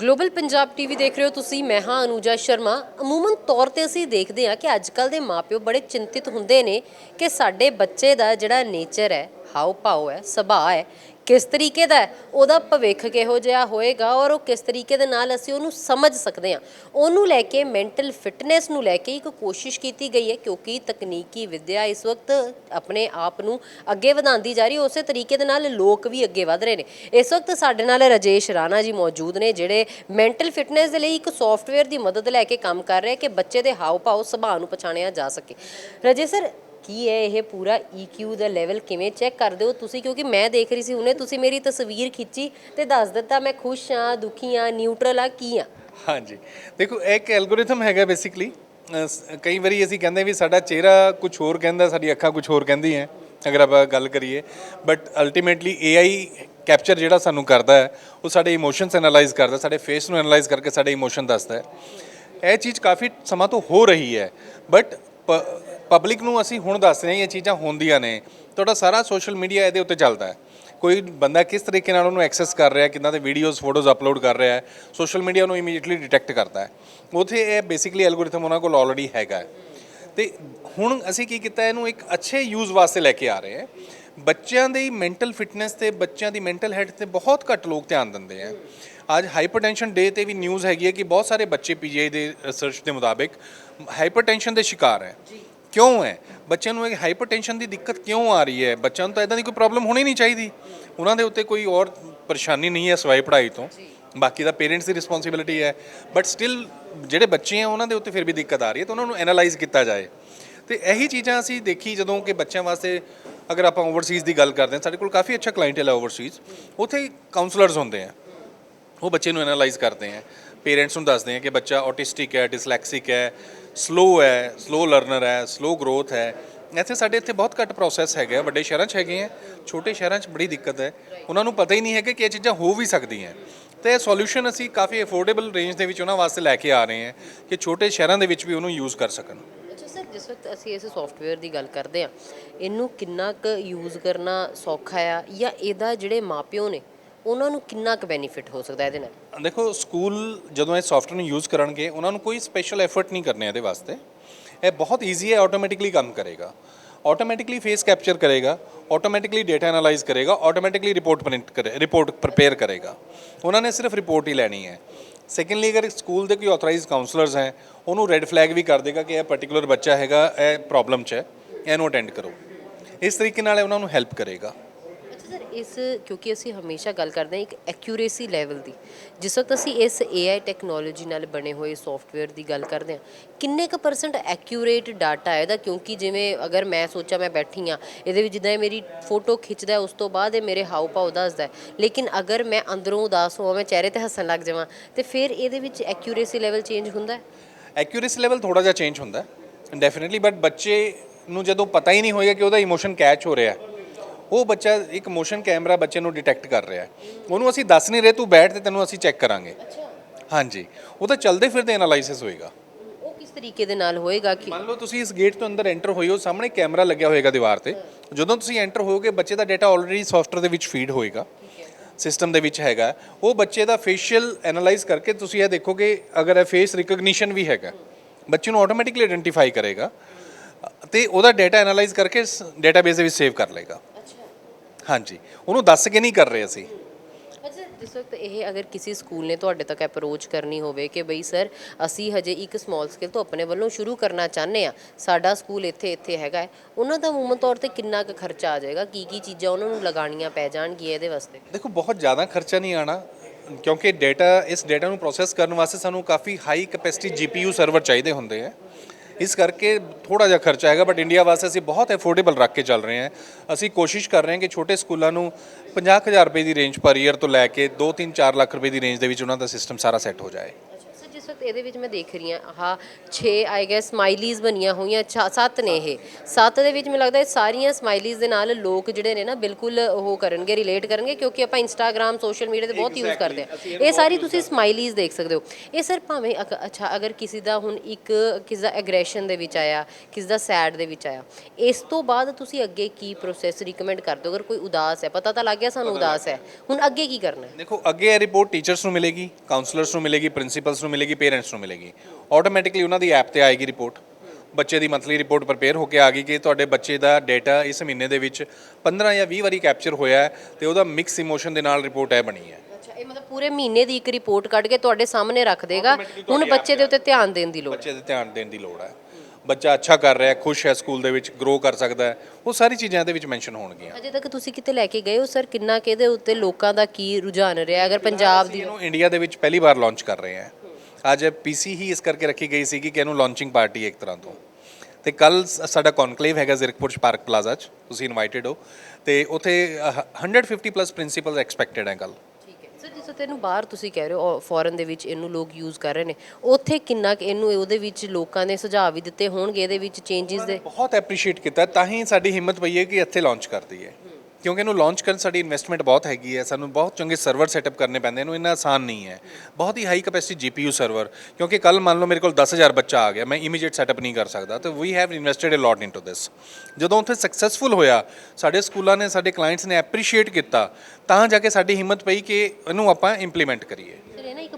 Global Punjab TV ਦੇਖ ਰਹੇ ਹੋ ਤੁਸੀਂ, ਮੈਂ ਹਾਂ ਅਨੂਜਾ ਸ਼ਰਮਾ। ਅਮੂਮਨ ਤੌਰ ਤੇ ਅਸੀਂ ਦੇਖਦੇ ਹਾਂ ਕਿ ਅੱਜ ਕੱਲ ਦੇ ਮਾਪਿਓ ਬੜੇ ਚਿੰਤਿਤ ਹੁੰਦੇ ਨੇ ਕਿ ਸਾਡੇ ਬੱਚੇ ਦਾ ਜਿਹੜਾ ਨੇਚਰ ਹੈ ਹਾਉ ਭਾਉ ਹੈ, ਸੁਭਾਅ ਹੈ ਕਿਸ ਤਰੀਕੇ ਦਾ ਉਹਦਾ ਭਵਿੱਖ ਕਿਹੋ ਜਿਹਾ ਹੋਏਗਾ ਔਰ ਉਹ ਕਿਸ ਤਰੀਕੇ ਦੇ ਨਾਲ ਅਸੀਂ ਉਹਨੂੰ ਸਮਝ ਸਕਦੇ ਹਾਂ। ਉਹਨੂੰ ਲੈ ਕੇ ਮੈਂਟਲ ਫਿਟਨੈਸ ਨੂੰ ਲੈ ਕੇ ਇੱਕ ਕੋਸ਼ਿਸ਼ ਕੀਤੀ ਗਈ ਹੈ, ਕਿਉਂਕਿ ਤਕਨੀਕੀ ਵਿੱਦਿਆ ਇਸ ਵਕਤ ਆਪਣੇ ਆਪ ਨੂੰ ਅੱਗੇ ਵਧਾਉਂਦੀ ਜਾ ਰਹੀ ਹੈ, ਉਸੇ ਤਰੀਕੇ ਦੇ ਨਾਲ ਲੋਕ ਵੀ ਅੱਗੇ ਵਧ ਰਹੇ ਨੇ। ਇਸ ਵਕਤ ਸਾਡੇ ਨਾਲ ਰਾਜੇਸ਼ ਰਾਣਾ ਜੀ ਮੌਜੂਦ ਨੇ, ਜਿਹੜੇ ਮੈਂਟਲ ਫਿਟਨੈਸ ਦੇ ਲਈ ਇੱਕ ਸੌਫਟਵੇਅਰ ਦੀ ਮਦਦ ਲੈ ਕੇ ਕੰਮ ਕਰ ਰਹੇ ਕਿ ਬੱਚੇ ਦੇ ਹਾਵ ਭਾਵ ਸੁਭਾਅ ਨੂੰ ਪਛਾਣਿਆ ਜਾ ਸਕੇ। ਰਾਜੇਸ਼ ਸਰ ਕੀ ਹੈ ਇਹ ਪੂਰਾ EQ ਦਾ ਲੈਵਲ ਕਿਵੇਂ ਚੈੱਕ ਕਰਦੇ ਹੋ ਤੁਸੀਂ? ਕਿਉਂਕਿ ਮੈਂ ਦੇਖ ਰਹੀ ਸੀ ਹੁਣੇ ਤੁਸੀਂ ਮੇਰੀ ਤਸਵੀਰ ਖਿੱਚੀ ਤੇ ਦੱਸ ਦਿੱਤਾ ਮੈਂ ਖੁਸ਼ ਹਾਂ, ਦੁਖੀ ਹਾਂ ਨਿਊਟਰਲ ਹਾਂ, ਕੀ ਹਾਂ? ਹਾਂਜੀ। ਦੇਖੋ, ਇਹ ਇੱਕ ਐਲਗੋਰਿਥਮ ਹੈਗਾ ਬੇਸਿਕਲੀ ਕਈ ਵਾਰੀ ਅਸੀਂ ਕਹਿੰਦੇ ਵੀ ਸਾਡਾ ਚਿਹਰਾ ਕੁਝ ਹੋਰ ਕਹਿੰਦਾ, ਸਾਡੀ ਅੱਖਾਂ ਕੁਝ ਹੋਰ ਕਹਿੰਦੀਆਂ ਅਗਰ ਆਪਾਂ ਗੱਲ ਕਰੀਏ। ਬਟ ਅਲਟੀਮੇਟਲੀ AI ਕੈਪਚਰ ਜਿਹੜਾ ਸਾਨੂੰ ਕਰਦਾ ਹੈ, ਉਹ ਸਾਡੇ ਇਮੋਸ਼ਨਸ ਐਨਾਲਾਈਜ਼ ਕਰਦਾ, ਸਾਡੇ ਫੇਸ ਨੂੰ ਐਨਾਲਾਈਜ਼ ਕਰਕੇ ਸਾਡੇ ਇਮੋਸ਼ਨ ਦੱਸਦਾ ਹੈ। ਇਹ ਚੀਜ਼ ਕਾਫੀ ਸਮਾਂ ਤੋਂ ਹੋ ਰਹੀ ਹੈ। ਬਟ ਪਬਲਿਕ ਨੂੰ ਅਸੀਂ ਹੁਣ ਦੱਸ ਰਹੇ ਹਾਂ, ਇਹ ਚੀਜ਼ਾਂ ਹੁੰਦੀਆਂ ਨੇ। ਤੁਹਾਡਾ ਸਾਰਾ ਸੋਸ਼ਲ ਮੀਡੀਆ ਇਹਦੇ ਉੱਤੇ ਚੱਲਦਾ ਹੈ। ਕੋਈ ਬੰਦਾ ਕਿਸ ਤਰੀਕੇ ਨਾਲ ਉਹਨੂੰ ਐਕਸੈਸ ਕਰ ਰਿਹਾ ਕਿੰਨਾ ਦੇ ਵੀਡੀਓਜ਼ ਫੋਟੋਜ਼ ਅਪਲੋਡ ਕਰ ਰਿਹਾ ਹੈ ਸੋਸ਼ਲ ਮੀਡੀਆ ਨੂੰ ਇਮੀਡੀਏਟਲੀ ਡਿਟੈਕਟ ਕਰਦਾ ਹੈ। ਉਥੇ ਇਹ ਬੇਸਿਕਲੀ ਐਲਗੋਰਿਥਮ ਉਹਨਾਂ ਕੋਲ ਆਲਰੇਡੀ ਹੈਗਾ ਹੈ। ਤੇ ਹੁਣ ਅਸੀਂ ਕੀ ਕੀਤਾ, ਇਹਨੂੰ ਇੱਕ ਅੱਛੇ ਯੂਜ਼ ਵਾਸਤੇ ਲੈ ਕੇ ਆ ਰਹੇ ਹਾਂ। ਬੱਚਿਆਂ ਦੀ ਮੈਂਟਲ ਫਿਟਨੈਸ ਤੇ ਬੱਚਿਆਂ ਦੀ ਮੈਂਟਲ ਹੈਲਥ ਤੇ ਬਹੁਤ ਘੱਟ ਲੋਕ ਧਿਆਨ ਦਿੰਦੇ ਆ। ਅੱਜ ਹਾਈਪਰਟੈਂਸ਼ਨ ਡੇ ਤੇ ਵੀ ਨਿਊਜ਼ ਹੈਗੀ ਹੈ ਕਿ ਬਹੁਤ ਸਾਰੇ ਬੱਚੇ ਪੀਜੀਆਈ ਦੇ ਰਿਸਰਚ ਦੇ ਮੁਤਾਬਿਕ ਹਾਈਪਰਟੈਂਸ਼ਨ ਦੇ ਸ਼ਿਕਾਰ ਹੈ। ਕਿਉਂ ਹੈ? ਬੱਚਿਆਂ ਨੂੰ ਇਹ ਹਾਈਪਰਟੈਂਸ਼ਨ ਦੀ ਦਿੱਕਤ ਕਿਉਂ ਆ ਰਹੀ ਹੈ? ਬੱਚਿਆਂ ਨੂੰ ਤਾਂ ਇਦਾਂ ਦੀ ਕੋਈ ਪ੍ਰੋਬਲਮ ਹੋਣੀ ਨਹੀਂ ਚਾਹੀਦੀ। ਉਹਨਾਂ ਦੇ ਉੱਤੇ ਕੋਈ ਹੋਰ ਪਰੇਸ਼ਾਨੀ ਨਹੀਂ ਹੈ ਸਵਾਈ ਪੜ੍ਹਾਈ ਤੋਂ। ਬਾਕੀ ਦਾ ਪੇਰੈਂਟਸ ਦੀ ਰਿਸਪੌਂਸਿਬਿਲਿਟੀ ਹੈ। ਬਟ ਸਟਿਲ ਜਿਹੜੇ ਬੱਚੇ ਆ ਉਹਨਾਂ ਦੇ ਉੱਤੇ ਫਿਰ ਵੀ ਦਿੱਕਤ ਆ ਰਹੀ ਹੈ ਤਾਂ ਉਹਨਾਂ ਨੂੰ ਐਨਾਲਾਈਜ਼ ਕੀਤਾ ਜਾਏ। ਤੇ ਇਹੀ ਚੀਜ਼ਾਂ ਅਸੀਂ ਦੇਖੀ ਜਦੋਂ ਕਿ ਬੱਚਿਆਂ ਵਾਸਤੇ ਅਗਰ ਆਪਾਂ ਓਵਰਸੀਜ਼ ਦੀ ਗੱਲ ਕਰਦੇ ਹਾਂ ਸਾਡੇ ਕੋਲ ਕਾਫੀ ਅੱਛਾ ਕਲਾਇੰਟੇਲ ਹੈ ਓਵਰਸੀਜ਼ ਉੱਥੇ ਕਾਉਂਸਲਰਸ ਹੁੰਦੇ ਆ। ਉਹ ਬੱਚੇ ਨੂੰ ਐਨਾਲਾਈਜ਼ ਕਰਦੇ ਆ। ਪੇਰੈਂਟਸ ਨੂੰ ਦੱਸਦੇ ਆ ਕਿ ਬੱਚਾ ਆਟਿਸਟਿਕ ਹੈ ਡਿਸਲੈਕਸਿਕ ਹੈ ਸਲੋ ਹੈ ਸਲੋ ਲਰਨਰ ਹੈ ਸਲੋ ਗਰੋਥ ਹੈ। ਇੱਥੇ ਸਾਡੇ ਇੱਥੇ ਬਹੁਤ ਘੱਟ ਪ੍ਰੋਸੈਸ ਹੈਗੇ ਆ, ਵੱਡੇ ਸ਼ਹਿਰਾਂ 'ਚ ਹੈਗੇ ਆ, ਛੋਟੇ ਸ਼ਹਿਰਾਂ 'ਚ ਬੜੀ ਦਿੱਕਤ ਹੈ। ਉਹਨਾਂ ਨੂੰ ਪਤਾ ਹੀ ਨਹੀਂ ਹੈਗਾ ਕਿ ਇਹ ਚੀਜ਼ਾਂ ਹੋ ਵੀ ਸਕਦੀਆਂ ਤੇ ਇਹ ਸੋਲੂਸ਼ਨ ਅਸੀਂ ਕਾਫੀ ਅਫੋਰਡੇਬਲ ਰੇਂਜ ਦੇ ਵਿੱਚ ਉਹਨਾਂ ਵਾਸਤੇ ਲੈ ਕੇ ਆ ਰਹੇ ਹਾਂ ਕਿ ਛੋਟੇ ਸ਼ਹਿਰਾਂ ਦੇ ਵਿੱਚ ਵੀ ਉਹਨੂੰ ਯੂਜ਼ ਕਰ ਸਕਣ। ਅੱਛਾ ਸਰ, ਜਿਸ ਵਕਤ ਅਸੀਂ ਇਸ ਸੌਫਟਵੇਅਰ ਦੀ ਗੱਲ ਕਰਦੇ ਹਾਂ, ਇਹਨੂੰ ਕਿੰਨਾ ਕੁ ਯੂਜ਼ ਕਰਨਾ ਸੌਖਾ ਆ ਜਾਂ ਇਹਦਾ ਜਿਹੜੇ ਮਾਪਿਓ ਨੇ ਉਹਨਾਂ ਨੂੰ ਕਿੰਨਾ ਕੁ ਬੈਨੀਫਿਟ ਹੋ ਸਕਦਾ ਇਹਦੇ ਨਾਲ? ਦੇਖੋ, ਸਕੂਲ ਜਦੋਂ ਇਹ ਸੌਫਟਵੇਅਰ ਨੂੰ ਯੂਜ਼ ਕਰਨਗੇ, ਉਹਨਾਂ ਨੂੰ ਕੋਈ ਸਪੈਸ਼ਲ ਐਫਰਟ ਨਹੀਂ ਕਰਨੇ ਇਹਦੇ ਵਾਸਤੇ। ਇਹ ਬਹੁਤ ਈਜ਼ੀ ਹੈ ਆਟੋਮੈਟਿਕਲੀ ਕੰਮ ਕਰੇਗਾ। ਆਟੋਮੈਟਿਕਲੀ ਫੇਸ ਕੈਪਚਰ ਕਰੇਗਾ ਆਟੋਮੈਟਿਕਲੀ ਡਾਟਾ ਐਨਾਲਾਈਜ਼ ਕਰੇਗਾ ਆਟੋਮੈਟਿਕਲੀ ਰਿਪੋਰਟ ਪ੍ਰਿੰਟ ਕਰੇ ਰਿਪੋਰਟ ਪ੍ਰਪੇਅਰ ਕਰੇਗਾ। ਉਹਨਾਂ ਨੇ ਸਿਰਫ ਰਿਪੋਰਟ ਹੀ ਲੈਣੀ ਹੈ। ਸੈਕੰਡਲੀ ਅਗਰ ਸਕੂਲ ਦੇ ਕੋਈ ਆਥੋਰਾਈਜ਼ਡ ਕਾਉਂਸਲਰਸ ਹੈ, ਉਹਨੂੰ ਰੈੱਡ ਫਲੈਗ ਵੀ ਕਰ ਦੇਗਾ ਕਿ ਇਹ ਪਾਰਟਿਕੂਲਰ ਬੱਚਾ ਹੈਗਾ, ਇਹ ਪ੍ਰੋਬਲਮ 'ਚ ਹੈ, ਇਹਨੂੰ ਅਟੈਂਡ ਕਰੋ। ਇਸ ਤਰੀਕੇ ਨਾਲ ਉਹਨਾਂ ਨੂੰ ਹੈਲਪ ਕਰੇਗਾ। ਸਰ, ਇਸ ਕਿਉਂਕਿ ਅਸੀਂ ਹਮੇਸ਼ਾ ਗੱਲ ਕਰਦੇ ਹਾਂ ਇੱਕ ਐਕਿਊਰੇਸੀ ਲੈਵਲ ਦੀ। ਜਿਸ ਵਕਤ ਅਸੀਂ ਇਸ AI ਟੈਕਨੋਲੋਜੀ ਨਾਲ ਬਣੇ ਹੋਏ ਸੌਫਟਵੇਅਰ ਦੀ ਗੱਲ ਕਰਦੇ ਹਾਂ, ਕਿੰਨੇ ਕੁ ਪਰਸੈਂਟ ਐਕਿਊਰੇਟ ਡਾਟਾ ਹੈ ਇਹਦਾ? ਕਿਉਂਕਿ ਜਿਵੇਂ ਅਗਰ ਮੈਂ ਸੋਚਾਂ, ਮੈਂ ਬੈਠੀ ਹਾਂ, ਇਹਦੇ ਵਿੱਚ ਜਿੱਦਾਂ ਇਹ ਮੇਰੀ ਫੋਟੋ ਖਿੱਚਦਾ ਉਸ ਤੋਂ ਬਾਅਦ ਇਹ ਮੇਰੇ ਹਾਉ ਭਾਉ ਦੱਸਦਾ ਲੇਕਿਨ ਅਗਰ ਮੈਂ ਅੰਦਰੋਂ ਉਦਾਸ ਹੋਵਾਂ, ਮੈਂ ਚਿਹਰੇ ਤੇ ਹੱਸਣ ਲੱਗ ਜਾਵਾਂ, ਤੇ ਫਿਰ ਇਹਦੇ ਵਿੱਚ ਐਕਿਊਰੇਸੀ ਲੈਵਲ ਚੇਂਜ ਹੁੰਦਾ ਹੈ? ਐਕਿਊਰੇਸੀ ਲੈਵਲ ਥੋੜਾ ਜਿਹਾ ਚੇਂਜ ਹੁੰਦਾ ਹੈ ਡੈਫੀਨਿਟਲੀ ਬਟ ਬੱਚੇ ਨੂੰ ਜਦੋਂ ਪਤਾ ਹੀ ਨਹੀਂ ਹੋਏਗਾ ਕਿ ਉਹਦਾ ਇਮੋਸ਼ਨ ਕੈਚ ਹੋ ਰਿਹਾ ਹੈ ਉਹ ਬੱਚਾ ਇੱਕ ਮੋਸ਼ਨ ਕੈਮਰਾ ਬੱਚੇ ਨੂੰ ਡਿਟੈਕਟ ਕਰ ਰਿਹਾ ਹੈ। ਉਹਨੂੰ ਅਸੀਂ ਦੱਸ ਨਹੀਂ ਰਹੇ ਤੂੰ ਬੈਠ ਤੇ ਤੈਨੂੰ ਅਸੀਂ ਚੈੱਕ ਕਰਾਂਗੇ। ਹਾਂਜੀ। ਉਹ ਤਾਂ ਚਲਦੇ ਫਿਰਦੇ ਐਨਾਲਾਈਸਿਸ ਹੋਏਗਾ। ਉਹ ਕਿਸ ਤਰੀਕੇ ਦੇ ਨਾਲ ਹੋਏਗਾ ਕਿ ਮੰਨ ਲਓ ਤੁਸੀਂ ਇਸ ਗੇਟ ਤੋਂ ਅੰਦਰ ਐਂਟਰ ਹੋਏ ਹੋ ਸਾਹਮਣੇ ਕੈਮਰਾ ਲੱਗਿਆ ਹੋਏਗਾ ਦੀਵਾਰ ਤੇ। ਜਦੋਂ ਤੁਸੀਂ ਐਂਟਰ ਹੋਗੇ ਬੱਚੇ ਦਾ ਡਾਟਾ ਆਲਰੇਡੀ ਸੌਫਟਵੇਅਰ ਦੇ ਵਿੱਚ ਫੀਡ ਹੋਏਗਾ। ਸਿਸਟਮ ਦੇ ਵਿੱਚ ਹੈਗਾ। ਉਹ ਬੱਚੇ ਦਾ ਫੇਸ਼ੀਅਲ ਐਨਾਲਾਈਜ਼ ਕਰਕੇ ਤੁਸੀਂ ਇਹ ਦੇਖੋਗੇ ਅਗਰ ਇਹ ਫੇਸ ਰਿਕਗਨੀਸ਼ਨ ਵੀ ਹੈਗਾ ਬੱਚੇ ਨੂੰ ਆਟੋਮੈਟਿਕਲੀ ਆਇਡੈਂਟੀਫਾਈ ਕਰੇਗਾ। ਤੇ ਉਹਦਾ ਡਾਟਾ ਐਨਾਲਾਈਜ਼ ਕਰਕੇ ਡਾਟਾਬੇਸ ਦੇ ਵਿੱਚ ਸੇਵ ਕਰ ਲਏਗਾ। ਹਾਂਜੀ। ਉਹਨੂੰ ਦੱਸ ਕੇ ਨਹੀਂ ਕਰ ਰਹੇ ਅਸੀਂ। ਅੱਛਾ ਜਿਸ ਵਕਤ ਇਹ ਅਗਰ ਕਿਸੇ ਸਕੂਲ ਨੇ ਤੁਹਾਡੇ ਤੱਕ ਅਪਰੋਚ ਕਰਨੀ ਹੋਵੇ ਕਿ ਬਈ ਸਰ ਅਸੀਂ ਹਜੇ ਇੱਕ ਸਮਾਲ ਸਕੇਲ ਤੋਂ ਆਪਣੇ ਵੱਲੋਂ ਸ਼ੁਰੂ ਕਰਨਾ ਚਾਹੁੰਦੇ ਆ ਸਾਡਾ ਸਕੂਲ ਇੱਥੇ ਇੱਥੇ ਹੈਗਾ ਹੈ, ਉਹਨਾਂ ਦਾ ਮੂਮਨ ਤੌਰ ਤੇ ਕਿੰਨਾ ਕੁ ਖਰਚਾ ਆ ਜਾਏਗਾ? ਕੀ ਕੀ ਚੀਜ਼ਾਂ ਉਹਨਾਂ ਨੂੰ ਲਗਾਉਣੀਆਂ ਪੈ ਜਾਣਗੀਆਂ ਇਹਦੇ ਵਾਸਤੇ? ਦੇਖੋ ਬਹੁਤ ਜ਼ਿਆਦਾ ਖਰਚਾ ਨਹੀਂ ਆਣਾ ਕਿਉਂਕਿ ਡਾਟਾ ਇਸ ਡਾਟਾ ਨੂੰ ਪ੍ਰੋਸੈਸ ਕਰਨ ਵਾਸਤੇ ਸਾਨੂੰ ਕਾਫੀ ਹਾਈ ਕੈਪੈਸਿਟੀ ਜੀਪੀਯੂ ਸਰਵਰ ਚਾਹੀਦੇ ਹੁੰਦੇ ਆ। ਇਸ ਕਰਕੇ ਥੋੜਾ ਜਿਹਾ ਖਰਚਾ ਹੈਗਾ ਬਟ ਇੰਡੀਆ ਵਾਸਤੇ ਅਸੀਂ ਬਹੁਤ ਅਫੋਰਡੇਬਲ ਰੱਖ ਕੇ ਚੱਲ ਰਹੇ ਹਾਂ। ਅਸੀਂ ਕੋਸ਼ਿਸ਼ ਕਰ ਰਹੇ ਹਾਂ ਕਿ ਛੋਟੇ ਸਕੂਲਾਂ ਨੂੰ 50000 ਰੁਪਏ ਦੀ ਰੇਂਜ ਪਰ ਈਅਰ ਤੋਂ ਲੈ ਕੇ 2 3 4 ਲੱਖ ਰੁਪਏ ਦੀ ਰੇਂਜ ਦੇ ਵਿੱਚ ਉਹਨਾਂ ਦਾ ਸਿਸਟਮ ਸਾਰਾ ਸੈੱਟ ਹੋ ਜਾਏ। ਵਕਤ ਇਹਦੇ ਵਿੱਚ ਮੈਂ ਦੇਖ ਰਹੀ ਹਾਂ ਆਹ 6 ਆਈ ਗੈਸ ਸਮਾਈਲੀਜ਼ ਬਣੀਆਂ ਹੋਈਆਂ 7 ਨੇ ਇਹ। 7 ਦੇ ਵਿੱਚ ਮੈਨੂੰ ਲੱਗਦਾ ਇਹ ਸਾਰੀਆਂ ਸਮਾਈਲੀਜ਼ ਦੇ ਨਾਲ ਲੋਕ ਜਿਹੜੇ ਨੇ ਨਾ ਬਿਲਕੁਲ ਉਹ ਕਰਨਗੇ ਰਿਲੇਟ ਕਰਨਗੇ ਕਿਉਂਕਿ ਆਪਾਂ ਇੰਸਟਾਗ੍ਰam ਸੋਸ਼ਲ ਮੀਡੀਆ ਤੇ ਬਹੁਤ ਯੂਜ਼ ਕਰਦੇ ਆ ਇਹ ਸਾਰੀ ਤੁਸੀਂ ਸਮਾਈਲੀਜ਼ ਦੇਖ ਸਕਦੇ ਹੋ। ਇਹ ਸਰ ਭਾਵੇਂ ਅੱਛਾ ਅਗਰ ਕਿਸੇ ਦਾ ਹੁਣ ਇੱਕ ਕਿਸੇ ਦਾ ਐਗਰੈਸ਼ਨ ਦੇ ਵਿੱਚ ਆਇਆ ਕਿਸੇ ਦਾ ਸੈਡ ਦੇ ਵਿੱਚ ਆਇਆ ਇਸ ਤੋਂ ਬਾਅਦ ਤੁਸੀਂ ਅੱਗੇ ਕੀ ਪ੍ਰੋਸੈਸ ਰਿਕਮੈਂਡ ਕਰਦੇ ਹੋ? ਅਗਰ ਕੋਈ ਉਦਾਸ ਹੈ ਪਤਾ ਤਾਂ ਲੱਗ ਗਿਆ ਸਾਨੂੰ ਉਦਾਸ ਹੈ। ਹੁਣ ਅੱਗੇ ਕੀ ਕਰਨਾ ਹੈ? ਦੇਖੋ ਅੱਗੇ ਇਹ ਰਿਪੋਰਟ ਟੀਚਰਸ ਨੂੰ ਮਿਲੇਗੀ ਕਾਉਂਸਲਰਸ ਨੂੰ ਮਿਲੇਗੀ ਪ੍ਰਿੰਸੀਪਲਸ ਨੂੰ ਮਿਲੇਗੀ ਪੇਰੈਂਟਸ ਨੂੰ ਮਿਲੇਗੀ। ਆਟੋਮੈਟਿਕਲੀ ਉਹਨਾਂ ਦੀ ਐਪ ਤੇ ਆਏਗੀ ਰਿਪੋਰਟ ਬੱਚੇ ਦੀ ਮੰਥਲੀ ਰਿਪੋਰਟ ਪ੍ਰਪੇਅਰ ਹੋ ਕੇ ਆ ਗਈ ਕਿ ਤੁਹਾਡੇ ਬੱਚੇ ਦਾ ਡਾਟਾ ਇਸ ਮਹੀਨੇ ਦੇ ਵਿੱਚ 15 ਜਾਂ 20 ਵਾਰੀ ਕੈਪਚਰ ਹੋਇਆ ਹੈ ਤੇ ਉਹਦਾ ਮਿਕਸ ਇਮੋਸ਼ਨ ਦੇ ਨਾਲ ਰਿਪੋਰਟ ਇਹ ਬਣੀ ਹੈ। ਅੱਛਾ ਇਹ ਮਤਲਬ ਪੂਰੇ ਮਹੀਨੇ ਦੀ ਇੱਕ ਰਿਪੋਰਟ ਕੱਢ ਕੇ ਤੁਹਾਡੇ ਸਾਹਮਣੇ ਰੱਖ ਦੇਗਾ। ਹੁਣ ਬੱਚੇ ਦੇ ਉੱਤੇ ਧਿਆਨ ਦੇਣ ਦੀ ਲੋੜ ਹੈ। ਬੱਚੇ ਦੇ ਧਿਆਨ ਦੇਣ ਦੀ ਲੋੜ ਹੈ। ਬੱਚਾ ਅੱਛਾ ਕਰ ਰਿਹਾ ਹੈ ਖੁਸ਼ ਹੈ ਸਕੂਲ ਦੇ ਵਿੱਚ ਗਰੋ ਕਰ ਸਕਦਾ ਹੈ। ਉਹ ਸਾਰੀ ਚੀਜ਼ਾਂ ਇਹਦੇ ਵਿੱਚ ਮੈਂਸ਼ਨ ਹੋਣਗੀਆਂ। ਅਜੇ ਤੱਕ ਤੁਸੀਂ ਕਿਤੇ ਲੈ ਕੇ ਗਏ ਹੋ ਸਰ? ਕਿੰਨਾ ਕਿਹਦੇ ਉੱਤੇ ਲੋਕਾਂ ਦਾ ਕੀ ਰੁਝਾਨ ਰਿਹਾ ਅਗਰ ਪੰਜਾਬ ਦੀ ਇਹਨੂੰ ਇੰਡੀਆ ਦੇ ਵਿੱਚ ਪਹਿਲੀ ਵਾਰ ਲਾਂਚ ਕਰ ਰਹੇ ਹਾਂ। ਅੱਜ ਪੀਸੀ ਹੀ ਇਸ ਕਰਕੇ ਰੱਖੀ ਗਈ ਸੀ ਕਿ ਇਹਨੂੰ ਲਾਂਚਿੰਗ ਪਾਰਟੀ ਇੱਕ ਤਰ੍ਹਾਂ ਤੋਂ। ਤੇ ਕੱਲ ਸਾਡਾ ਕਨਕਲੇਵ ਹੈਗਾ ਜ਼ੀਰਕਪੁਰ ਪਾਰਕ ਪਲਾਜ਼ਾ 'ਚ ਤੁਸੀਂ ਇਨਵਾਈਟਡ ਹੋ। ਤੇ ਉੱਥੇ ਅਹ, 150 ਪਲੱਸ ਪ੍ਰਿੰਸੀਪਲਸ ਐਕਸਪੈਕਟਡ ਹੈ ਕੱਲ ਇਹਨੂੰ ਬਾਹਰ ਤੁਸੀਂ ਕਹਿ ਰਹੇ ਹੋ ਫੋਰਨ ਦੇ ਵਿੱਚ ਇਹਨੂੰ ਲੋਕ ਯੂਜ਼ ਕਰ ਰਹੇ ਨੇ ਉੱਥੇ ਕਿੰਨਾ ਕੁ ਇਹਨੂੰ ਉਹਦੇ ਵਿੱਚ ਲੋਕਾਂ ਨੇ ਸੁਝਾਅ ਵੀ ਦਿੱਤੇ ਹੋਣਗੇ ਇਹਦੇ ਵਿੱਚ ਚੇਂਜਸ ਦੇ? ਬਹੁਤ ਐਪਰੀਸ਼ੀਏਟ ਕੀਤਾ ਤਾਂ ਹੀ ਸਾਡੀ ਹਿੰਮਤ ਪਈ ਹੈ ਕਿ ਇੱਥੇ ਲਾਂਚ ਕਰ ਦਈਏ। ਕਿਉਂਕਿ ਇਹਨੂੰ ਲਾਂਚ ਕਰਨ ਸਾਡੀ ਇਨਵੈਸਟਮੈਂਟ ਬਹੁਤ ਹੈਗੀ ਹੈ, ਸਾਨੂੰ ਬਹੁਤ ਚੰਗੇ ਸਰਵਰ ਸੈਟਅਪ ਕਰਨੇ ਪੈਂਦੇ ਇਹਨੂੰ ਇੰਨਾ ਆਸਾਨ ਨਹੀਂ ਹੈ। ਬਹੁਤ ਹੀ ਹਾਈ ਕੈਪੈਸਿਟੀ ਜੀਪੀਯੂ ਸਰਵਰ ਕਿਉਂਕਿ ਕੱਲ ਮੰਨ ਲਓ ਮੇਰੇ ਕੋਲ 10000 ਬੱਚਾ ਆ ਗਿਆ, ਮੈਂ ਇਮੀਡੀਏਟ ਸੈਟਅਪ ਨਹੀਂ ਕਰ ਸਕਦਾ, ਤਾਂ we have invested a lot into this ਜਦੋਂ ਉੱਥੇ ਸਕਸੈਸਫੁਲ ਹੋਇਆ, ਸਾਡੇ ਸਕੂਲਾਂ ਨੇ, ਸਾਡੇ ਕਲਾਇੰਟਸ ਨੇ ਐਪਰੀਸ਼ੀਏਟ ਕੀਤਾ, ਤਾਂ ਜਾ ਕੇ ਸਾਡੀ ਹਿੰਮਤ ਪਈ ਕਿ ਇਹਨੂੰ ਆਪਾਂ ਇੰਪਲੀਮੈਂਟ ਕਰੀਏ।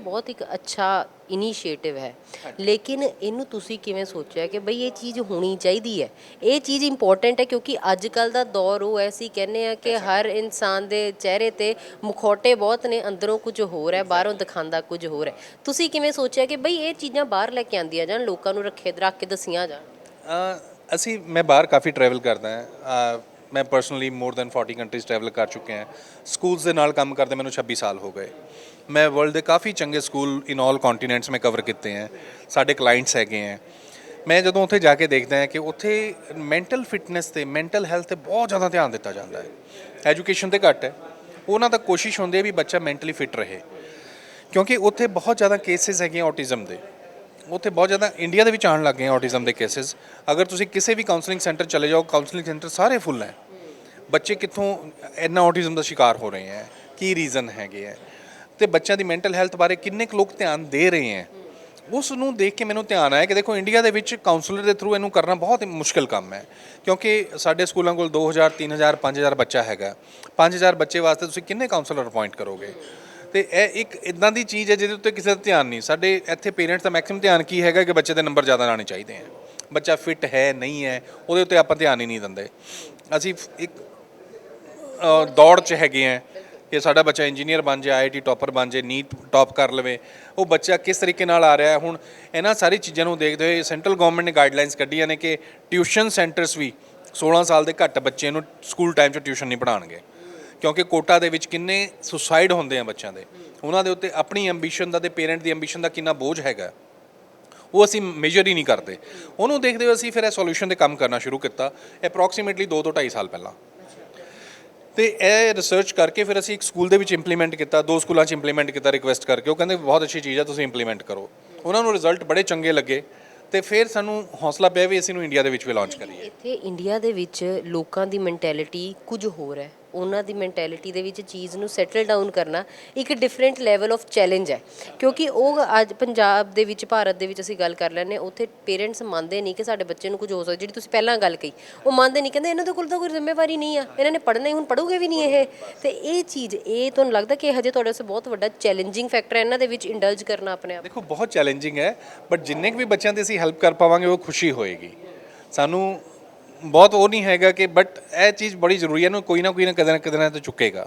ਬਹੁਤ ਇੱਕ ਅੱਛਾ ਇਨੀਸ਼ੀਏਟਿਵ ਹੈ। ਲੇਕਿਨ ਇਹਨੂੰ ਤੁਸੀਂ ਕਿਵੇਂ ਸੋਚਿਆ ਕਿ ਬਈ ਇਹ ਚੀਜ਼ ਹੋਣੀ ਚਾਹੀਦੀ ਹੈ? ਇਹ ਚੀਜ਼ ਇੰਪੋਰਟੈਂਟ ਹੈ ਕਿਉਂਕਿ ਅੱਜ ਕੱਲ ਦਾ ਦੌਰ ਉਹ ਅਸੀਂ ਕਹਿੰਦੇ ਆ ਕਿ ਹਰ ਇਨਸਾਨ ਦੇ ਚਿਹਰੇ ਤੇ ਮੁਖੌਟੇ ਬਹੁਤ ਨੇ ਅੰਦਰੋਂ ਕੁਝ ਹੋਰ ਹੈ ਬਾਹਰੋਂ ਦਿਖਾਉਂਦਾ ਕੁਝ ਹੋਰ ਹੈ। ਤੁਸੀਂ ਕਿਵੇਂ ਸੋਚਿਆ ਕਿ ਬਈ ਇਹ ਚੀਜ਼ਾਂ ਬਾਹਰ ਲੈ ਕੇ ਆਂਦੀਆਂ ਜਾਣ ਲੋਕਾਂ ਨੂੰ ਰੱਖੇ ਰੱਖ ਕੇ ਦਸੀਆਂ ਜਾਣ? ਅਸੀਂ ਮੈਂ ਬਾਹਰ ਕਾਫੀ ਟਰੈਵਲ ਕਰਦਾ ਹਾਂ। ਮੈਂ personally more than 40 countries travel ਕਰ ਚੁੱਕੇ ਹਾਂ। ਸਕੂਲਸ ਦੇ ਨਾਲ ਕੰਮ ਕਰਦੇ ਮੈਨੂੰ 26 ਸਾਲ ਹੋ ਗਏ। ਮੈਂ ਵਰਲਡ ਦੇ ਕਾਫੀ ਚੰਗੇ ਸਕੂਲ ਇਨ ਆਲ ਕੰਟੀਨੈਂਟਸ ਮੈਂ ਕਵਰ ਕੀਤੇ ਹੈ। ਸਾਡੇ ਕਲਾਇੰਟਸ ਹੈਗੇ ਹੈ। ਮੈਂ ਜਦੋਂ ਉੱਥੇ ਜਾ ਕੇ ਦੇਖਦਾ ਹਾਂ ਕਿ ਉੱਥੇ ਮੈਂਟਲ ਫਿਟਨੈਸ ਤੇ ਮੈਂਟਲ ਹੈਲਥ ਤੇ ਬਹੁਤ ਜ਼ਿਆਦਾ ਧਿਆਨ ਦਿੱਤਾ ਜਾਂਦਾ ਹੈ। ਐਜੂਕੇਸ਼ਨ ਤੇ ਘੱਟ ਹੈ। ਉਹਨਾਂ ਦਾ ਕੋਸ਼ਿਸ਼ ਹੁੰਦੀ ਹੈ ਵੀ ਬੱਚਾ ਮੈਂਟਲੀ ਫਿਟ ਰਹੇ। ਕਿਉਂਕਿ ਉੱਥੇ ਬਹੁਤ ਜ਼ਿਆਦਾ ਕੇਸਿਸ ਹੈਗੇ ਆਟਿਜ਼ਮ ਦੇ। ਉੱਥੇ ਬਹੁਤ ਜ਼ਿਆਦਾ ਇੰਡੀਆ ਦੇ ਵਿੱਚ ਆਉਣ ਲੱਗ ਗਏ ਆਟਿਜ਼ਮ ਦੇ ਕੇਸਿਸ ਅਗਰ ਤੁਸੀਂ ਕਿਸੇ ਵੀ ਕਾਉਂਸਲਿੰਗ ਸੈਂਟਰ ਚਲੇ ਜਾਓ ਕਾਉਂਸਲਿੰਗ ਸੈਂਟਰ ਸਾਰੇ ਫੁੱਲ ਹੈ। ਬੱਚੇ ਕਿੱਥੋਂ ਇੰਨਾ ਆਟਿਜ਼ਮ ਦਾ ਸ਼ਿਕਾਰ ਹੋ ਰਹੇ ਹੈ। ਕੀ ਰੀਜ਼ਨ ਹੈਗੇ ਹੈ। ਤੇ ਬੱਚਿਆਂ ਦੀ ਮੈਂਟਲ ਹੈਲਥ ਬਾਰੇ ਕਿੰਨੇ ਕੁ ਲੋਕ ਧਿਆਨ ਦੇ ਰਹੇ ਹੈ? ਉਸ ਨੂੰ ਦੇਖ ਕੇ ਮੈਨੂੰ ਧਿਆਨ ਆਇਆ ਕਿ ਦੇਖੋ ਇੰਡੀਆ ਦੇ ਵਿੱਚ ਕਾਉਂਸਲਰ ਦੇ ਥਰੂ ਇਹਨੂੰ ਕਰਨਾ ਬਹੁਤ ਹੀ ਮੁਸ਼ਕਲ ਕੰਮ ਹੈ। ਕਿਉਂਕਿ ਸਾਡੇ ਸਕੂਲਾਂ ਕੋਲ 2000 3000 5000 ਬੱਚਾ ਹੈਗਾ। 5000 ਬੱਚੇ ਵਾਸਤੇ ਤੁਸੀਂ ਕਿੰਨੇ ਕਾਉਂਸਲਰ ਅਪਾਇੰਟ ਕਰੋਗੇ? ਤੇ ਇਹ ਇੱਕ ਇਦਾਂ ਦੀ ਚੀਜ਼ ਹੈ ਜਿਹਦੇ ਉੱਤੇ ਕਿਸੇ ਦਾ ਧਿਆਨ ਨਹੀਂ। ਸਾਡੇ ਇੱਥੇ ਪੇਰੈਂਟਸ ਦਾ ਮੈਕਸਿਮਮ ਧਿਆਨ ਕੀ ਹੈਗਾ ਕਿ ਬੱਚੇ ਦੇ ਨੰਬਰ ਜ਼ਿਆਦਾ ਆਉਣੇ ਚਾਹੀਦੇ ਹੈ। ਬੱਚਾ ਫਿਟ ਹੈ, ਨਹੀਂ ਹੈ, ਉਹਦੇ ਉੱਤੇ ਆਪਾਂ ਧਿਆਨ ਹੀ ਨਹੀਂ ਦਿੰਦੇ। ਅਸੀਂ ਇੱਕ ਦੌੜ 'ਚ ਹੈਗੇ ਆ ਕਿ ਸਾਡਾ ਬੱਚਾ ਇੰਜੀਨੀਅਰ ਬਣ ਜਾਏ ਆਈਆਈਟੀ ਟੌਪਰ ਬਣ ਜਾਏ, ਨੀਟ ਟੌਪ ਕਰ ਲਵੇ। ਉਹ ਬੱਚਾ ਕਿਸ ਤਰੀਕੇ ਨਾਲ ਆ ਰਿਹਾ ਹੈ? ਹੁਣ ਇਹਨਾਂ ਸਾਰੀ ਚੀਜ਼ਾਂ ਨੂੰ ਦੇਖਦੇ ਹੋਏ ਸੈਂਟਰਲ ਗਵਰਨਮੈਂਟ ਨੇ ਗਾਈਡਲਾਈਨਸ ਕੱਢੀਆਂ ਨੇ ਕਿ ਟਿਊਸ਼ਨ ਸੈਂਟਰਸ ਵੀ 16 ਸਾਲ ਦੇ ਘੱਟ ਬੱਚੇ ਨੂੰ ਸਕੂਲ ਟਾਈਮ 'ਚ ਟਿਊਸ਼ਨ ਨਹੀਂ ਪੜ੍ਹਾਉਣਗੇ। ਕਿਉਂਕਿ ਕੋਟਾ ਦੇ ਵਿੱਚ ਕਿੰਨੇ ਸੁਸਾਈਡ ਹੁੰਦੇ ਆ ਬੱਚਿਆਂ ਦੇ। ਉਹਨਾਂ ਦੇ ਉੱਤੇ ਆਪਣੀ ਐਂਬੀਸ਼ਨ ਦਾ ਤੇ ਪੇਰੈਂਟ ਦੀ ਐਂਬੀਸ਼ਨ ਦਾ ਕਿੰਨਾ ਬੋਝ ਹੈਗਾ। ਉਹ ਅਸੀਂ ਮੇਜਰ ਹੀ ਨਹੀਂ ਕਰਦੇ। ਉਹਨੂੰ ਦੇਖਦੇ ਹੋਏ ਅਸੀਂ ਫਿਰ ਇਹ ਸੋਲੂਸ਼ਨ ਤੇ ਕੰਮ ਕਰਨਾ ਸ਼ੁਰੂ ਕੀਤਾ ਐਪਰੋਕਸੀਮੇਟਲੀ 2 ਤੋਂ 2.5 ਸਾਲ ਪਹਿਲਾਂ। ਤੇ ਇਹ ਰਿਸਰਚ ਕਰਕੇ ਫਿਰ ਅਸੀਂ ਇੱਕ ਸਕੂਲ ਦੇ ਵਿੱਚ ਇੰਪਲੀਮੈਂਟ ਕੀਤਾ, ਦੋ ਸਕੂਲਾਂ 'ਚ ਇੰਪਲੀਮੈਂਟ ਕੀਤਾ ਰਿਕੁਐਸਟ ਕਰਕੇ। ਉਹ ਕਹਿੰਦੇ, ਬਹੁਤ ਅੱਛੀ ਚੀਜ਼ ਹੈ ਤੁਸੀਂ ਇੰਪਲੀਮੈਂਟ ਕਰੋ। ਉਹਨਾਂ ਨੂੰ ਰਿਜ਼ਲਟ ਬੜੇ ਚੰਗੇ ਲੱਗੇ ਤੇ ਫਿਰ ਸਾਨੂੰ ਹੌਸਲਾ ਪਿਆ ਵੀ ਅਸੀਂ ਨੂੰ ਇੰਡੀਆ ਦੇ ਵਿੱਚ ਵੀ ਲਾਂਚ ਕਰੀਏ। ਇੱਥੇ ਇੰਡੀਆ ਦੇ ਵਿੱਚ ਲੋਕਾਂ ਦੀ ਮੈਂਟੈਲਿਟੀ ਕੁਝ ਹੋਰ ਹੈ। ਉਹਨਾਂ ਦੀ ਮੈਂਟੈਲਿਟੀ ਦੇ ਵਿੱਚ ਚੀਜ਼ ਨੂੰ ਸੈਟਲ ਡਾਊਨ ਕਰਨਾ ਇੱਕ ਡਿਫਰੈਂਟ ਲੈਵਲ ਆਫ ਚੈਲੰਜ ਹੈ। ਕਿਉਂਕਿ ਉਹ ਅੱਜ ਪੰਜਾਬ ਦੇ ਵਿੱਚ, ਭਾਰਤ ਦੇ ਵਿੱਚ ਅਸੀਂ ਗੱਲ ਕਰ ਲੈਂਦੇ ਹਾਂ, ਉੱਥੇ ਪੇਰੈਂਟਸ ਮੰਨਦੇ ਨਹੀਂ ਕਿ ਸਾਡੇ ਬੱਚੇ ਨੂੰ ਕੁਝ ਹੋ ਸਕਦਾ। ਜਿਹੜੀ ਤੁਸੀਂ ਪਹਿਲਾਂ ਗੱਲ ਕਹੀ, ਉਹ ਮੰਨਦੇ ਨਹੀਂ, ਕਹਿੰਦੇ ਇਹਨਾਂ ਦੇ ਕੋਲ ਤਾਂ ਕੋਈ ਜ਼ਿੰਮੇਵਾਰੀ ਨਹੀਂ ਆ। ਇਹਨਾਂ ਨੇ ਪੜ੍ਹਨਾ ਹੀ, ਹੁਣ ਪੜੂਗੇ ਵੀ ਨਹੀਂ ਇਹ। ਤੇ ਇਹ ਚੀਜ਼, ਇਹ ਤੁਹਾਨੂੰ ਲੱਗਦਾ ਕਿ ਹਜੇ ਤੁਹਾਡੇ ਵਾਸਤੇ ਬਹੁਤ ਵੱਡਾ ਚੈਲੰਜਿੰਗ ਫੈਕਟਰ ਹੈ, ਇਹਨਾਂ ਦੇ ਵਿੱਚ ਇੰਡਲਜ ਕਰਨਾ ਆਪਣੇ ਆਪ? ਦੇਖੋ, ਬਹੁਤ ਚੈਲੰਜਿੰਗ ਹੈ ਬਟ ਜਿੰਨੇ ਕੁ ਵੀ ਬੱਚਿਆਂ ਦੀ ਅਸੀਂ ਹੈਲਪ ਕਰ ਪਾਵਾਂਗੇ, ਉਹ ਖੁਸ਼ੀ ਹੋਏਗੀ। ਸਾਨੂੰ ਬਹੁਤ ਉਹ ਨਹੀਂ ਹੈਗਾ ਕਿ ਬਟ ਇਹ ਚੀਜ਼ ਬੜੀ ਜ਼ਰੂਰੀ ਹੈ, ਇਹਨੂੰ ਕੋਈ ਨਾ ਕੋਈ ਨਾ ਕਦੇ ਨਾ ਕਦੇ ਨਾ ਤਾਂ ਚੁੱਕੇਗਾ।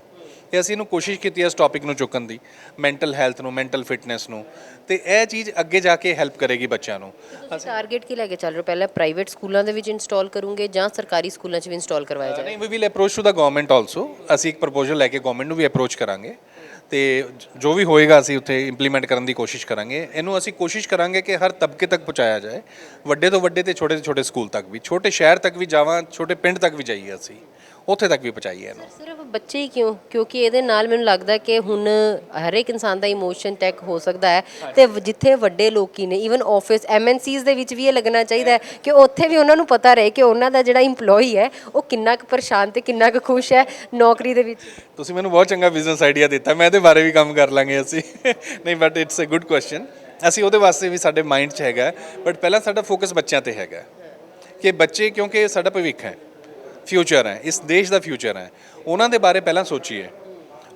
ਤੇ ਅਸੀਂ ਇਹਨੂੰ ਕੋਸ਼ਿਸ਼ ਕੀਤੀ ਹੈ ਇਸ ਟੌਪਿਕ ਨੂੰ ਚੁੱਕਣ ਦੀ ਮੈਂਟਲ ਹੈਲਥ ਨੂੰ ਮੈਂਟਲ ਫਿਟਨੈਸ ਨੂੰ। ਤੇ ਇਹ ਚੀਜ਼ ਅੱਗੇ ਜਾ ਕੇ ਹੈਲਪ ਕਰੇਗੀ ਬੱਚਿਆਂ ਨੂੰ। ਟਾਰਗੇਟ ਕੀ ਲੈ ਕੇ ਚੱਲ ਰਹੇ ਹੋ? ਪਹਿਲਾਂ ਪ੍ਰਾਈਵੇਟ ਸਕੂਲਾਂ ਦੇ ਵਿੱਚ ਇੰਸਟਾਲ ਕਰੋਗੇ ਜਾਂ ਸਰਕਾਰੀ ਸਕੂਲਾਂ 'ਚ ਵੀ ਇੰਸਟਾਲ ਕਰਵਾਇਆ ਜਾਏ ਨਹੀਂ we will approach to the government also ਅਸੀਂ ਇੱਕ ਪ੍ਰਪੋਜ਼ਲ ਲੈ ਕੇ ਗਵਰਨਮੈਂਟ ਨੂੰ ਵੀ ਅਪਰੋਚ ਕਰਾਂਗੇ। ਤੇ ਜ- ਜੋ ਵੀ ਹੋਏਗਾ ਅਸੀਂ ਉੱਥੇ ਇੰਪਲੀਮੈਂਟ ਕਰਨ ਦੀ ਕੋਸ਼ਿਸ਼ ਕਰਾਂਗੇ। ਇਹਨੂੰ ਅਸੀਂ ਕੋਸ਼ਿਸ਼ ਕਰਾਂਗੇ ਕਿ ਹਰ ਤਬਕੇ ਤੱਕ ਪਹੁੰਚਾਇਆ ਜਾਏ। ਵੱਡੇ ਤੋਂ ਵੱਡੇ ਤੇ ਛੋਟੇ ਤੋਂ ਛੋਟੇ ਸਕੂਲ ਤੱਕ ਵੀ। ਛੋਟੇ ਸ਼ਹਿਰ ਤੱਕ ਵੀ ਜਾਵਾਂ ਛੋਟੇ ਪਿੰਡ ਤੱਕ ਵੀ ਜਾਈਏ ਅਸੀਂ। ਉੱਥੇ ਤੱਕ ਵੀ ਪਹੁੰਚਾਈਏ ਇਹਨੂੰ। ਸਿਰਫ ਬੱਚੇ ਹੀ ਕਿਉਂ? ਕਿਉਂਕਿ ਇਹਦੇ ਨਾਲ ਮੈਨੂੰ ਲੱਗਦਾ ਕਿ ਹੁਣ ਹਰ ਇੱਕ ਇਨਸਾਨ ਦਾ ਇਮੋਸ਼ਨ ਟੈਕ ਹੋ ਸਕਦਾ ਹੈ ਤੇ ਜਿੱਥੇ ਵੱਡੇ ਲੋਕੀ ਨੇ ਇਵਨ ਆਫਿਸ ਐਮਐਨਸੀਜ਼ ਦੇ ਵਿੱਚ ਵੀ ਇਹ ਲੱਗਣਾ ਚਾਹੀਦਾ ਹੈ ਕਿ ਉੱਥੇ ਵੀ ਉਹਨਾਂ ਨੂੰ ਪਤਾ ਰਹੇ ਕਿ ਉਹਨਾਂ ਦਾ ਜਿਹੜਾ EMPLOYEE ਹੈ ਉਹ ਕਿੰਨਾ ਕੁ ਪਰੇਸ਼ਾਨ ਤੇ ਕਿੰਨਾ ਕੁ ਖੁਸ਼ ਹੈ ਨੌਕਰੀ ਦੇ ਵਿੱਚ। ਤੁਸੀਂ ਮੈਨੂੰ ਬਹੁਤ ਚੰਗਾ ਬਿਜ਼ਨਸ ਆਈਡੀਆ ਦਿੱਤਾ ਮੈਂ ਇਹਦੇ ਬਾਰੇ ਵੀ ਕੰਮ ਕਰ ਲਾਂਗੇ ਅਸੀਂ। ਨਹੀਂ but it's a good question ਅਸੀਂ ਉਹਦੇ ਵਾਸਤੇ ਵੀ ਸਾਡੇ ਮਾਈਂਡ 'ਚ ਹੈਗਾ ਬਟ ਪਹਿਲਾਂ ਸਾਡਾ ਫੋਕਸ ਬੱਚਿਆਂ ਤੇ ਹੈਗਾ। ਕਿ ਬੱਚੇ ਕਿਉਂਕਿ ਸਾਡਾ ਭਵਿੱਖ ਹੈ। ਫਿਊਚਰ ਹੈ ਇਸ ਦੇਸ਼ ਦਾ ਫਿਊਚਰ ਹੈ। ਉਹਨਾਂ ਦੇ ਬਾਰੇ ਪਹਿਲਾਂ ਸੋਚੀਏ।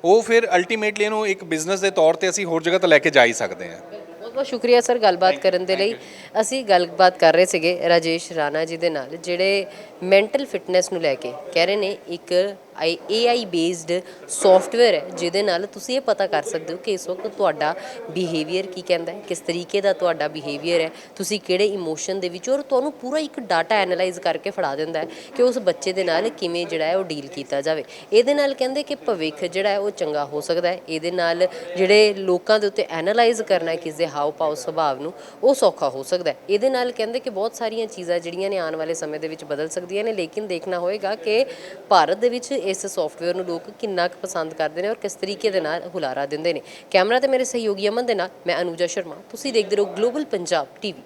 ਉਹ ਫਿਰ ਅਲਟੀਮੇਟਲੀ ਇਹਨੂੰ ਇੱਕ ਬਿਜ਼ਨਸ ਦੇ ਤੌਰ ਤੇ ਅਸੀਂ ਹੋਰ ਜਗ੍ਹਾ ਤੇ ਲੈ ਕੇ ਜਾ ਹੀ ਸਕਦੇ ਹਾਂ। ਬਹੁਤ ਬਹੁਤ ਸ਼ੁਕਰੀਆ ਸਰ ਗੱਲਬਾਤ ਕਰਨ ਦੇ ਲਈ। ਅਸੀਂ ਗੱਲਬਾਤ ਕਰ ਰਹੇ ਸੀਗੇ ਰਾਜੇਸ਼ ਰਾਣਾ ਜੀ ਦੇ ਨਾਲ ਜਿਹੜੇ ਮੈਂਟਲ ਫਿਟਨੈਸ ਨੂੰ ਲੈ ਕੇ ਕਹਿ ਰਹੇ ਨੇ ਇੱਕ AI ਬੇਸਡ ਸੌਫਟਵੇਅਰ ਹੈ, ਜਿਹਦੇ ਨਾਲ ਤੁਸੀਂ ਇਹ ਪਤਾ ਕਰ ਸਕਦੇ ਹੋ ਕਿ ਇਸ ਵਕਤ ਤੁਹਾਡਾ ਬਿਹੇਵੀਅਰ ਕੀ ਕਹਿੰਦਾ ਹੈ, ਕਿਸ ਤਰੀਕੇ ਦਾ ਤੁਹਾਡਾ ਬਿਹੇਵੀਅਰ ਹੈ, ਤੁਸੀਂ ਕਿਹੜੇ ਇਮੋਸ਼ਨ ਦੇ ਵਿੱਚ ਔਰ ਤੁਹਾਨੂੰ ਪੂਰਾ ਇੱਕ ਡਾਟਾ ਐਨਾਲਾਈਜ਼ ਕਰਕੇ ਫੜਾ ਦਿੰਦਾ ਹੈ ਕਿ ਉਸ ਬੱਚੇ ਦੇ ਨਾਲ ਕਿਵੇਂ ਜਿਹੜਾ ਹੈ ਉਹ ਡੀਲ ਕੀਤਾ ਜਾਵੇ। ਇਹਦੇ ਨਾਲ ਕਹਿੰਦੇ ਕਿ ਭਵਿੱਖ ਜਿਹੜਾ ਹੈ ਉਹ ਚੰਗਾ ਹੋ ਸਕਦਾ ਹੈ। ਇਹਦੇ ਨਾਲ ਜਿਹੜੇ ਲੋਕਾਂ ਦੇ ਉੱਤੇ ਐਨਾਲਾਈਜ਼ ਕਰਨਾ ਹੈ ਕਿਸ ਦੇ ਹਾਵ ਭਾਵ ਸੁਭਾਅ ਨੂੰ, ਉਹ ਸੌਖਾ ਹੋ ਸਕਦਾ ਹੈ। ਇਹਦੇ ਨਾਲ ਕਹਿੰਦੇ ਕਿ ਬਹੁਤ ਸਾਰੀਆਂ ਚੀਜ਼ਾਂ ਜਿਹੜੀਆਂ ਨੇ ਆਉਣ ਵਾਲੇ ਸਮੇਂ ਦੇ ਵਿੱਚ ਬਦਲ ਸਕਦੀਆਂ ਨੇ, ਲੇਕਿਨ ਦੇਖਣਾ ਹੋਏਗਾ ਕਿ ਭਾਰਤ ਦੇ ਵਿੱਚ ਇਸ ਸੌਫਟਵੇਅਰ ਨੂੰ ਲੋਕ ਕਿੰਨਾ ਕੁ ਪਸੰਦ ਕਰਦੇ ਨੇ ਔਰ ਕਿਸ ਤਰੀਕੇ ਦੇ ਨਾਲ ਹੁਲਾਰਾ ਦਿੰਦੇ ਨੇ। ਕੈਮਰਾ ਤੇ ਮੇਰੇ ਸਹਿਯੋਗੀ ਅਮਨ ਦੇ ਨਾਲ, ਮੈਂ ਅਨੂਜਾ ਸ਼ਰਮਾ। ਤੁਸੀਂ ਦੇਖਦੇ ਰਹੋ ਗਲੋਬਲ ਪੰਜਾਬ ਟੀਵੀ